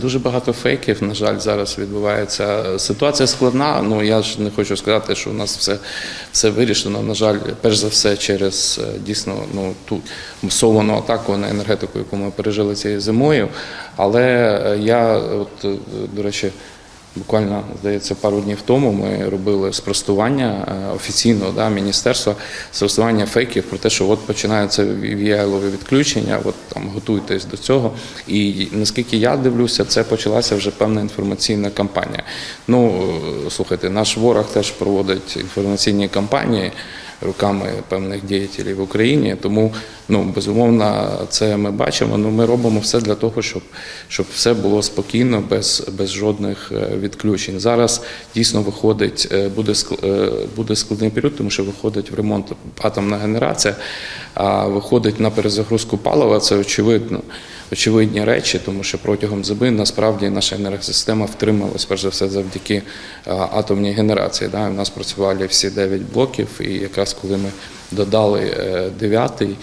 Дуже багато фейків, на жаль, зараз відбувається. Ситуація складна. Ну я ж не хочу сказати, що у нас все, все вирішено. На жаль, перш за все, через е, дійсно ну ту масовану атаку на енергетику, яку ми пережили цією зимою. Але е, я, от е, до речі, Буквально здається, пару днів тому ми робили спростування офіційного офіційно да, міністерства спростування фейків про те, що от починаються віялові відключення, от там готуйтесь до цього. І наскільки я дивлюся, це почалася вже певна інформаційна кампанія. Ну е, слухайте, наш ворог теж проводить інформаційні кампанії руками певних діятелів в Україні. Тому ну безумовно, це ми бачимо. Ну ми робимо все для того, щоб, щоб все було спокійно, без, без жодних е, відключень. Зараз дійсно виходить, е, буде е, буде складний період, тому що виходить в ремонт атомна генерація, а виходить на перезагрузку палива. Це очевидно. Очевидні речі, тому що протягом зими насправді наша енергосистема втрималась перш за все завдяки атомній генерації. Да? У нас працювали всі 9 блоків, і якраз коли ми додали е, дев'ятий,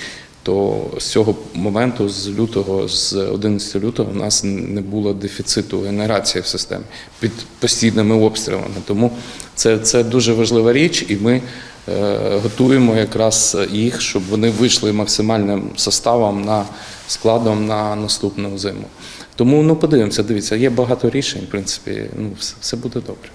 то з цього моменту, з лютого, з 11 лютого, у нас не було дефіциту генерації в системі під постійними обстрілами. Тому це, це дуже важлива річ, і ми е, готуємо якраз їх, щоб вони вийшли максимальним составом на складом на наступну зиму. Тому ну подивимося, дивіться, є багато рішень, в принципі, ну все, все буде добре.